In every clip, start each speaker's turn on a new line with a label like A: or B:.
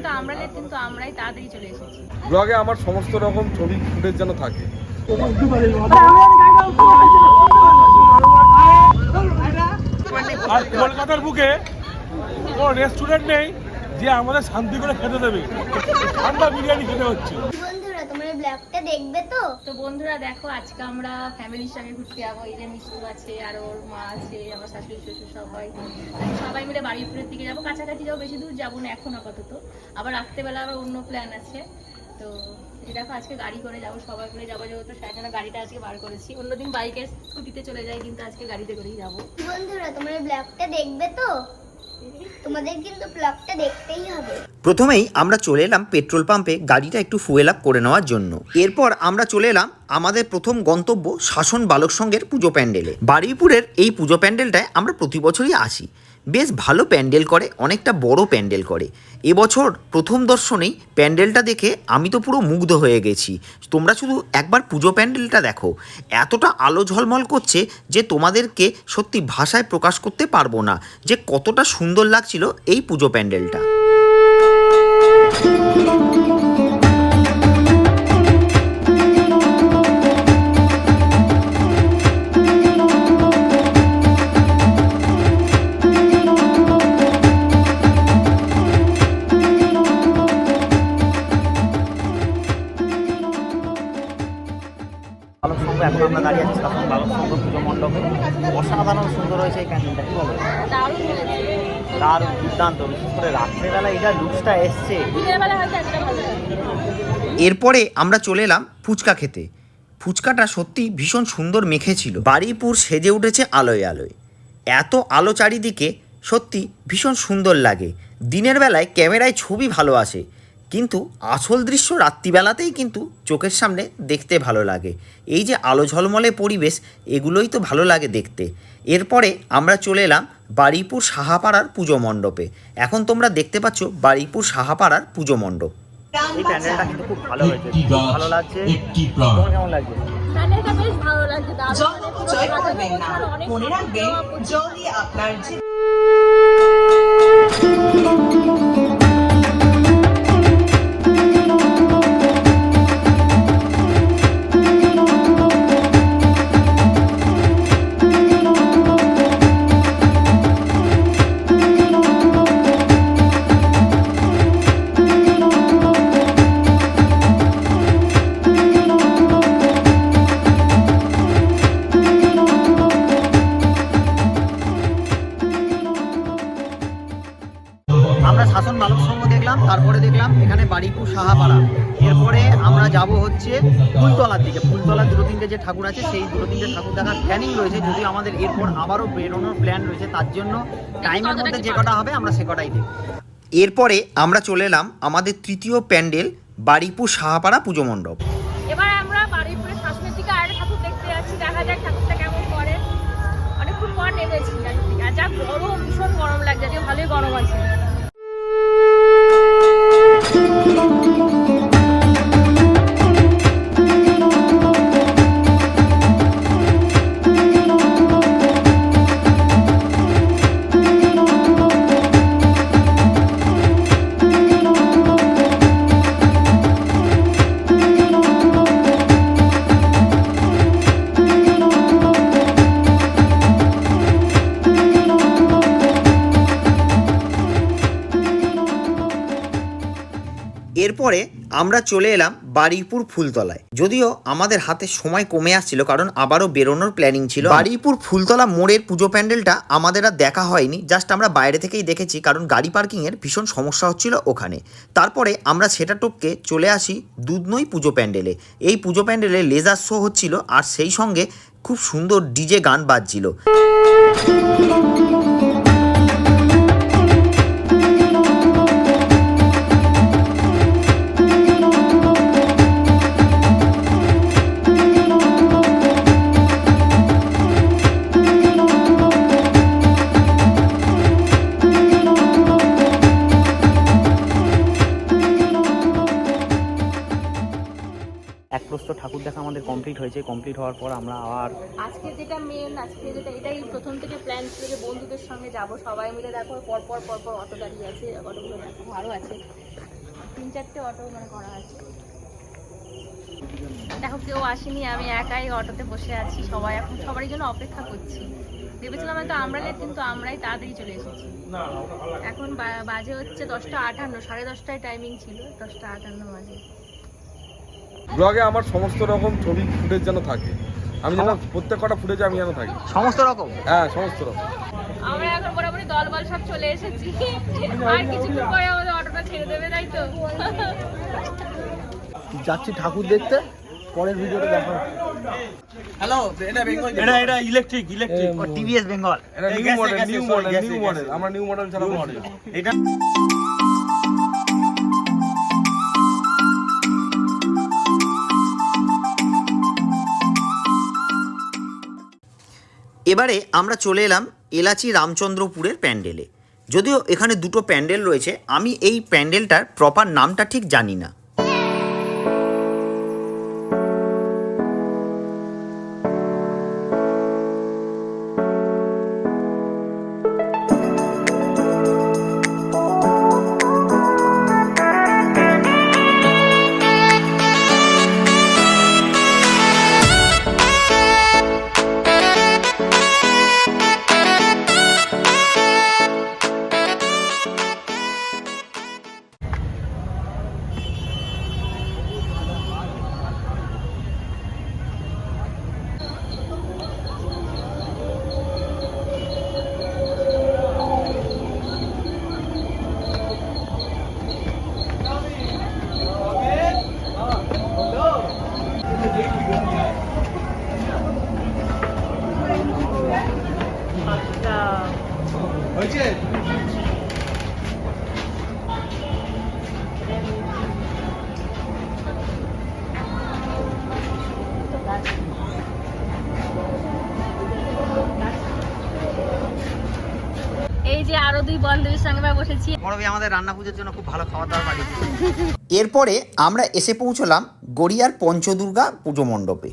A: সময় তো আমরা লেট কিন্তু আমরাই তাড়াতাড়ি চলে এসেছি।
B: ব্লগে আমার সমস্ত রকম ছবি ফুটেজ যেন থাকে।
C: আর কলকাতার বুকে কোনো রেস্টুরেন্ট নেই যে আমাদের শান্তি করে খেতে দেবে। ঠান্ডা বিরিয়ানি খেতে হচ্ছে।
D: দেখবে তো?
A: তো বন্ধুরা দেখো আজকে আমরা ফ্যামিলির সঙ্গে ঘুরতে যাব। এই যে মিষ্টু আছে আর ওর মা আছে আমার শাশুড়ি শ্বশুর সবাই। সবাই মিলে বাড়িপুরের দিকে যাব। কাছাকাছি যাব বেশি দূর যাব না এখন আপাতত। আবার রাত্রেবেলা আবার অন্য প্ল্যান আছে। তো এই দেখো আজকে গাড়ি করে যাব সবাই মিলে যাব যেহেতু জন্য গাড়িটা আজকে বার করেছি। অন্যদিন বাইকে স্কুটিতে চলে যাই কিন্তু আজকে গাড়িতে করেই যাব।
D: বন্ধুরা তোমার ব্লগটা দেখবে তো? তোমাদের কিন্তু ব্লগটা দেখতেই হবে।
E: প্রথমেই আমরা চলে এলাম পেট্রোল পাম্পে গাড়িটা একটু ফুয়েল আপ করে নেওয়ার জন্য। এরপর আমরা চলে এলাম আমাদের প্রথম গন্তব্য শাসন বালক সংঘের পুজো প্যান্ডেলে। বারুইপুরের এই পুজো প্যান্ডেলটায় আমরা প্রতি বছরই আসি। বেশ ভালো প্যান্ডেল করে, অনেকটা বড় প্যান্ডেল করে। এবছর প্রথম দর্শনেই প্যান্ডেলটা দেখে আমি তো পুরো মুগ্ধ হয়ে গেছি। তোমরা শুধু একবার পুজো প্যান্ডেলটা দেখো। এতটা আলো ঝলমল করছে যে তোমাদেরকে সত্যি ভাষায় প্রকাশ করতে পারব না যে কতটা সুন্দর লাগছিল এই পুজো প্যান্ডেলটা। সংঘ এখন আমরা দাঁড়িয়ে আছি তখন বালক সংঘ পুজো মণ্ডপে। অসাধারণ সুন্দর হয়েছে এই প্যান্ডেলটা কি বলো?
A: দারুণ হয়েছে।
E: তার দুর্দান্ত বিশেষ করে রাত্রেবেলা এটা লুকসটা এসছে। এরপরে আমরা চলে এলাম ফুচকা খেতে। ফুচকাটা সত্যি ভীষণ সুন্দর মেখে ছিল। বারুইপুর সেজে উঠেছে আলোয় আলোয়। এত আলো চারিদিকে সত্যি ভীষণ সুন্দর লাগে। দিনের বেলায় ক্যামেরায় ছবি ভালো আসে। কিন্তু আসল দৃশ্য রাত্রিবেলাতেই কিন্তু চোখের সামনে দেখতে ভালো লাগে। এই যে আলো ঝলমলে পরিবেশ এগুলোই তো ভালো লাগে দেখতে। এরপরে আমরা চলে এলাম বারুইপুর সাহাপাড়ার পুজো মণ্ডপে। এখন তোমরা দেখতে পাচ্ছ বারুইপুর সাহাপাড়ার পুজো মণ্ডপ। এই প্যান্ডেলটা কিন্তু খুব ভালো হয়েছে।
F: একটি
E: খুব
F: গাছ
E: ভালো লাগছে। তোমার কেমন লাগছে?
A: প্যান্ডেলটা বেশ ভালো লাগছে। দারুণ
G: জল
A: মানে পুরো
G: জয় করবেন না। মনে রাখবেন জলই আপনার
E: এখানে বাড়িপুর সাহাপাড়া। এরপরে আমরা যাব হচ্ছে ফুলতলার দিকে। ফুলতলার দুটো তিনটে যে ঠাকুর আছে, সেই দুটো তিনটে ঠাকুর দেখার প্ল্যানিং রয়েছে। যদিও আমাদের এরপর আবারও বেরোনোর প্ল্যান রয়েছে, তার জন্য টাইমের মধ্যে যে কটা হবে, আমরা সে কটাই দেখব। এরপরে আমরা চলে এলাম আমাদের তৃতীয় প্যান্ডেল, বাড়িপুর সাহাপাড়া পুজো মণ্ডপ।
A: যা গরম, ভীষণ গরম লাগছে। আজকে ভালোই গরম আছে।
E: এরপরে আমরা চলে এলাম বারুইপুর ফুলতলায়। যদিও আমাদের হাতে সময় কমে আসছিল, কারণ আবারও বেরোনোর প্ল্যানিং ছিল। বারুইপুর ফুলতলা মোড়ের পুজো প্যান্ডেলটা আমাদের আর দেখা হয়নি জাস্ট আমরা বাইরে থেকেই দেখেছি, কারণ গাড়ি পার্কিংয়ের ভীষণ সমস্যা হচ্ছিল ওখানে। তারপরে আমরা সেটা টপকে চলে আসি দুধনই পুজো প্যান্ডেলে। এই পুজো প্যান্ডেলে লেজার শো হচ্ছিল, আর সেই সঙ্গে খুব সুন্দর ডিজে গান বাজছিল। হওয়ার পর আমরা আবার
A: আজকে যেটা মেন আজকে যেটা এটাই প্রথম থেকে প্ল্যান ছিল যে বন্ধুদের সঙ্গে যাব, সবাই মিলে দেখো পর পর অটো দাঁড়িয়ে আছে, অটোগুলো দেখো আরও আছে। তিন চারটে অটো মানে করা আছে। দেখো, কেউ আসেনি, আমি একাই অটোতে বসে আছি, সবাই এখন সবারই জন্য অপেক্ষা করছি। ভেবেছিলাম হয়তো আমরা লেট কিন্তু আমরাই তাড়াতাড়ি চলে এসেছি। এখন বাজে হচ্ছে দশটা আটান্ন, সাড়ে দশটায় টাইমিং ছিল, দশটা আটান্ন বাজে।
B: ব্লগে আমার সমস্ত রকম ছবি ফুটেজ যেন থাকে। আমি যেন প্রত্যেক কটা ফুটেজে আমি যেন থাকি।
E: সমস্ত রকম?
B: হ্যাঁ সমস্ত রকম।
A: আমরা এখন বরাবরই দল সব চলে এসেছি। আর কিছুক্ষণ পরে আমাদের অটোটা ছেড়ে দেবে তাই তো?
F: যাচ্ছি ঠাকুর দেখতে পরের ভিডিওটা দেখা
C: এটা এটা ইলেকট্রিক ইলেকট্রিক
E: টিভিএস বেঙ্গল
B: এটা new model new model new model আমরা নিউ মডেল না।
C: এটা
E: এবারে আমরা চলে এলাম এলাচি রামচন্দ্রপুরের প্যান্ডেলে। যদিও এখানে দুটো প্যান্ডেল রয়েছে, আমি এই প্যান্ডেলটার প্রপার নামটা ঠিক জানি না।
A: এই যে আরও দুই বান্ধবীর সঙ্গে আমরা বসেছি।
E: বড়বি আমাদের রান্না পুজোর জন্য খুব ভালো খাবার দাবার পাঠিয়েছে এরপরে আমরা এসে পৌঁছলাম গড়িয়ার পঞ্চদুর্গা পুজো মণ্ডপে।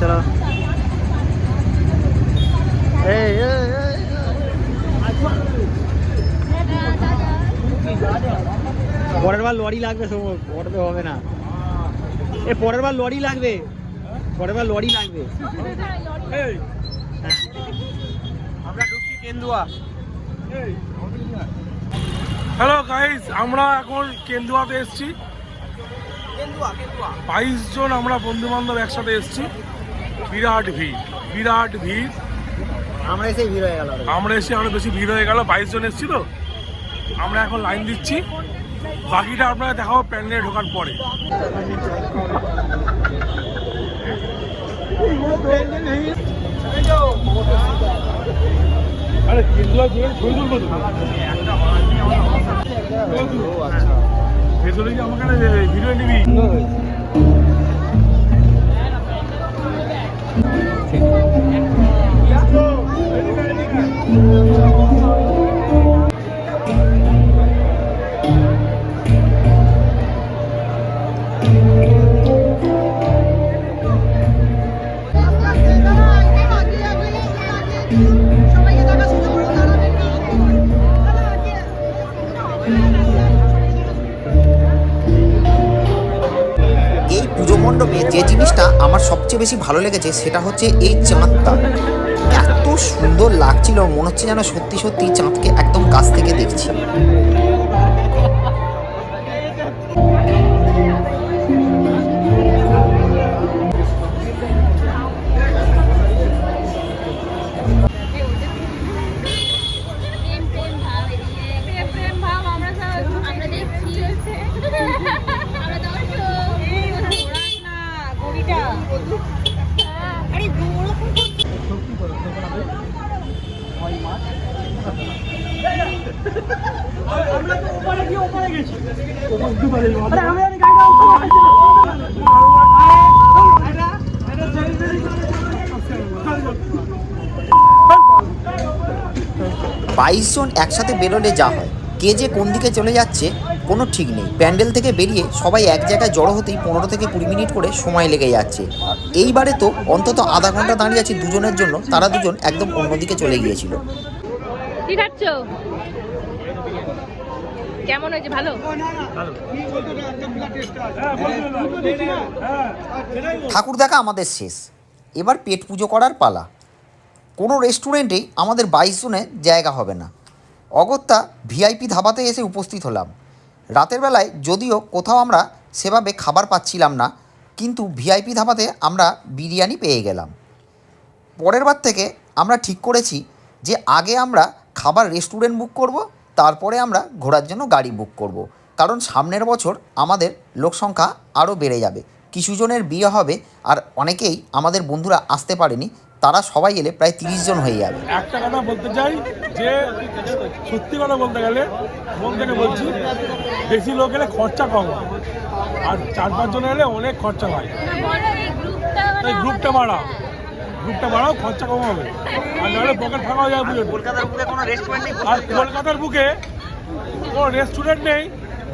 F: চলো। এই পরের বার লরি লাগবে সময় অটোতে হবে না। এ পরের বার লরি লাগবে। পরের বার লরি লাগবে। হ্যাঁ।
C: আমরা ঢুকছি কেন্দুয়া। হ্যালো গাইস আমরা এখন কেন্দুয়াতে এসেছি। বাইশ জন আমরা বন্ধু বান্ধব একসাথে এসেছি। বিরাট ভিড় বিরাট ভিড়।
F: আমরা এসে ভিড় হয়ে গেল
C: আমরা এসে আরও বেশি ভিড় হয়ে গেল বাইশ জন এসেছি তো। আমরা এখন লাইন দিচ্ছি। বাকিটা আপনারা দেখাবো প্যান্ডেলে ঢোকার পরে। আরে ভেতরে কি আমাকে ভিডিও নিবি?
E: এই পুজো মণ্ডপে যে জিনিসটা আমার সবচেয়ে বেশি ভালো লেগেছে সেটা হচ্ছে এই চাঁদটা। এত সুন্দর লাগছিল, মনে হচ্ছে যেন সত্যি সত্যি চাঁদকে একদম কাছ থেকে দেখছি। বাইশ জন একসাথে বেরোলে যা হয়। কে যে কোন দিকে চলে যাচ্ছে, কোনো ঠিক নেই। প্যান্ডেল থেকে বেরিয়ে সবাই এক জায়গায় জড়ো হতেই পনেরো থেকে কুড়ি মিনিট করে সময় লেগে যাচ্ছে। এইবারে তো অন্তত আধা ঘণ্টা দাঁড়িয়ে আছি দুজনের জন্য, তারা দুজন একদম অন্যদিকে চলে গিয়েছিল।
A: কেমন হয়েছে? ভালো।
E: ঠাকুর দেখা আমাদের শেষ। এবার পেট পুজো করার পালা। কোনো রেস্টুরেন্টেই আমাদের বাইশ জনের জায়গা হবে না। অগত্যা ভিআইপি ধাবাতে এসে উপস্থিত হলাম। রাতের বেলায় যদিও কোথাও আমরা সেভাবে খাবার পাচ্ছিলাম না কিন্তু ভিআইপি ধাবাতে আমরা বিরিয়ানি পেয়ে গেলাম। পরের বার থেকে আমরা ঠিক করেছি যে আগে আমরা খাবার রেস্টুরেন্ট বুক করব তারপরে আমরা ঘোরার জন্য গাড়ি বুক করব। কারণ সামনের বছর আমাদের লোকসংখ্যা আরও বেড়ে যাবে। কিছু জনের বিয়ে হবে আর অনেকেই আমাদের বন্ধুরা আসতে পারেনি তারা সবাই এলে প্রায় তিরিশ জন হয়ে যাবে।
C: একটা কথা বলতে চাই যে সত্যি কথা বলতে গেলে মন থেকে বলছি বেশি লোক এলে খরচা কম হয়। আর চার পাঁচ জন এলে অনেক খরচা হয়। এই গ্রুপটা বাড়াও। গ্রুপটা বাড়াও খরচা কম হবে। আর নাহলে পকেট ফাঁকা হয়ে যাবে বুঝে
F: কলকাতার বুকে কোনো রেস্টুরেন্ট নেই
C: আর কলকাতার বুকে কোনো রেস্টুরেন্ট নেই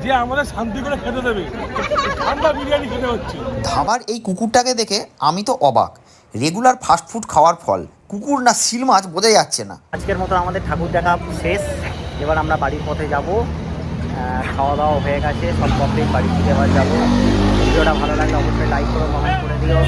C: যে আমাদের শান্তি করে খেতে দেবে। ঠান্ডা বিরিয়ানি খেতে হচ্ছে।
E: ধাবার এই কুকুরটাকে দেখে আমি তো অবাক। রেগুলার ফাস্টফুড খাওয়ার ফল কুকুর না সিল মাছ বোঝা যাচ্ছে না।
F: আজকের মতো আমাদের ঠাকুর দেখা শেষ। এবার আমরা বাড়ির পথে যাব। খাওয়া দাওয়া হয়ে গেছে সব কমপ্লিট বাড়ি থেকে এবার যাব। ভিডিওটা ভালো লাগলে অবশ্যই লাইক করো কমেন্ট করে দিও।